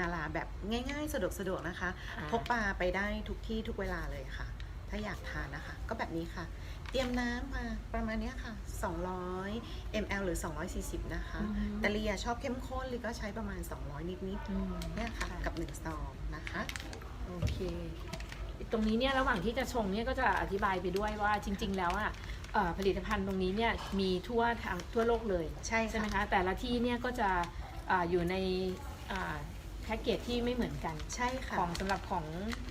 นาราแบบง่ายๆ สะดวกสะดวกๆนะคะอ่าพกปลาไปได้ทุกที่ทุกเวลาเลยค่ะ ถ้าอยากทานนะคะ ก็แบบนี้ค่ะ เตรียมน้ำมาประมาณเนี้ยค่ะ 200 ml หรือ 240 นะคะอืมแต่เลียชอบเข้มข้นลีก็ใช้ประมาณ 200 นิดอืมๆเนี่ยค่ะ กับ1ซองนะคะ โอเค ตรงนี้เนี่ยระหว่างที่จะชงเนี่ยก็จะอธิบายไปด้วยว่าจริง ๆ แล้วอะเอ่อผลิตภัณฑ์ตรงนี้เนี่ยมีทั่วทางทั่วโลกเลย ใช่ใช่ไหมค่ะคะแต่ละที่เนี่ยก็จะอาอยู่ในอ่า แพ็กเกจที่ไม่เหมือนกัน ใช่ค่ะ ของสำหรับของ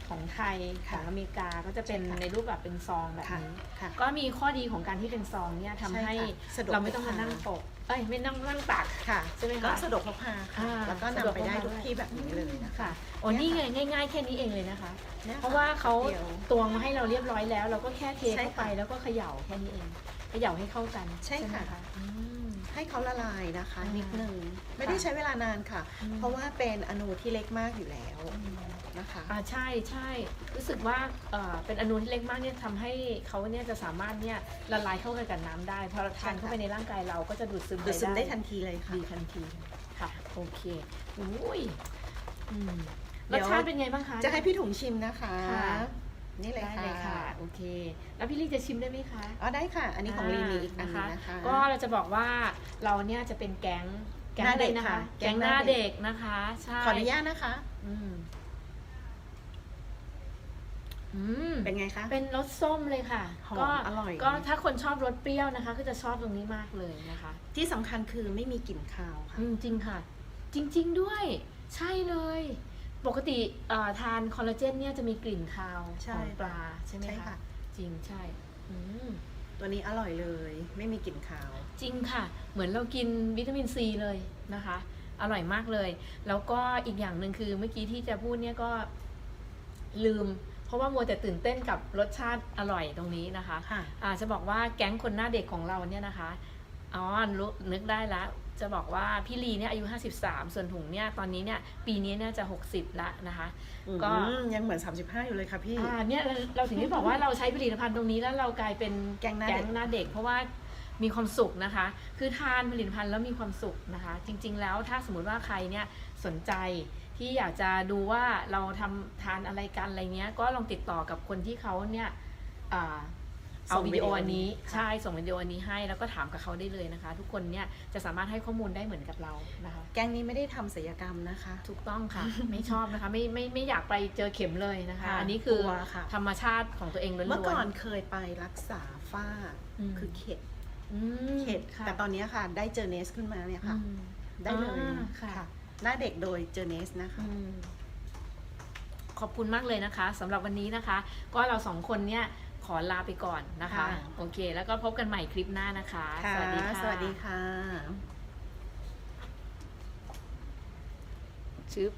ของไทยขค่ะองอเมริกาก็จะเป็นใช่ค่ะในรูปแบบเป็นซองแบบค่ะนี้ค่ะก็มีข้อดีของการที่เป็นซองเนี่ยทำให้ใช่ค่ะสะดวกเราไม่ต้องมาพกพานั่งปกเอ้ยไม่นั่งนั่งตักค่ะใช่ไหมคะก็สะดวกพกพาค่ะอ่าแล้วก็สะนำดวกไปได้พกพาทุกที่แบบนี้เลยนะคะค่ะโอ้นี่ไงง่ายๆแค่นี้เองเลยนะคะนี่ยค่เพราะว่าเขาดี๋ยวตวงมาให้เราเรียบร้อยแล้ว เราก็แค่เทใช่เข้าไปค่ะแล้วก็เขย่าแค่นี้เองเขย่าให้เข้ากันใช่ไหมค่ะอืม ให้เขาละลายนะคะอ่านินิดนึงไม่ได้ใช้เวลานานค่ะอืมเพราะว่าเป็นอนูที่เล็กมากอยู่แล้วนะคะอ่าใช่ใช่รู้สึกว่าเอ่อเป็นอนูที่เล็กมากเนี่ยทำให้เขาเนี่ยจะสามารถเนี่ยละลายเข้ากันกับน้ำได้พอเราทานใช่ค่ะเข้าไปในร่างกายเราก็จะดูดซึมดูดซึมปได้ทันทีเลยค่ะ ดีทันทีค่ะโอเคอุ้ยอืมเดี๋รสยว ชาติเป็นไงบ้างคะ จะให้พี่ถุงชิมนะคะ ค่ะ นี่เลยได้ค่ะเลยค่ะโอเค แล้วพี่ลี่จะชิมได้ไหมคะอ๋อได้ค่ะ อันนี้ของลีนีอีกอันหนึงนะคะ ก็เราจะบอกว่าเราเนี่ยจะเป็นแก๊งแก๊งหน้าเด็กอะไรนะคะค่ะแก๊งแก๊งหหน้าน้าเด็เด็กกนะคะใช่ขออนุญาตนะคะ อืมอืมเป็นไงคะ เป็นรสส้มเลยค่ะหอมก็อร่อย ก็ถ้าคนชอบรสเปรี้ยวนะคะ ก็จะชอบตรงนี้มากเลยนะคะ ที่สำคัญคือไม่มีกลิ่นคาวค่ะ อืมจริงค่ะ จริง ๆ ด้วย ใช่เลย ปกติเอ่อทานคอลลาเจนเนี่ยจะมีกลิ่นคาวใช่ของปลาใช่ไหมใช่คะ ค่ะ จริงใช่อืมตัวนี้อร่อยเลย ไม่มีกลิ่นคาว จริงค่ะ เหมือนเรากินวิตามินซีเลยนะคะ อร่อยมากเลย แล้วก็อีกอย่างหนึ่งคือเมื่อกี้ที่จะพูดเนี่ยก็ลืม เพราะว่ามัวแต่ตื่นเต้นกับรสชาติอร่อยตรงนี้นะคะ ค่ะอาจะบอกว่าแก๊งคนหน้าเด็กของเราเนี่ยนะคะ อ๋อรู้นึกได้แล้วจะบอกว่าพี่ลีเนี่ยอายุ 53 ส่วนถุงเนี่ยตอนนี้เนี่ยปีนี้เนี่ยจะ 60 ละนะคะ ก็อืมยังเหมือน 35 อยู่เลยค่ะพี่อ่าเนี่ยเราเราถึงได้บอกว่าเราใช้ผลิตภัณฑ์ตรงนี้แล้วเรากลายเป็นแก๊งหน้าเด็กหน้าเด็ก เพราะว่ามีความสุขนะคะ คือทานผลิตภัณฑ์แล้วมีความสุขนะคะ จริง ๆ แล้วถ้าสมมติว่าใครเนี่ยสนใจที่อยากจะดูว่าเราทำทานอะไรกันอะไรเงี้ยก็ลองติดต่อกับคนที่เขาเนี่ยอ่า เอาส่งวิวิดีดีโอโออันนี้ค่ะใช่ส่งวิดีโออันนี้ให้แล้วก็ถามกับเขาได้เลยนะคะ ทุกคนเนี่ยจะสามารถให้ข้อมูลได้เหมือนกับเรานะคะ แกงนี้ไม่ได้ทำศัลยกรรมนะคะ ถูกต้องค่ะ ไม่ชอบนะคะ ไม่ไม่ไม่อยากไปเจอเข็มเลยนะคะ ค่ะอันนี้คือกลัวค่ะ ธรรมชาติของตัวเองล้วนๆ เมื่อก่อนเคยไปรักษาฝ้าอืม คือเข็ดอืมเข็ดค่ะแต่ตอนนี้ค่ะ ได้เจอเนสขึ้นมาเนี่ยค่ะ อืม ได้เลยอ่าค่ะ หน้าเด็กโดยเจอเนสนะคะ อืมขอบคุณมากเลยนะคะสำหรับวันนี้นะคะ ก็เราสองคนเนี่ย ขอลาไปก่อนนะคะ ค่ะ โอเค แล้วก็พบกันใหม่คลิปหน้านะคะค่ะสวัสดีค่ะ สวัสดีค่ะชึบ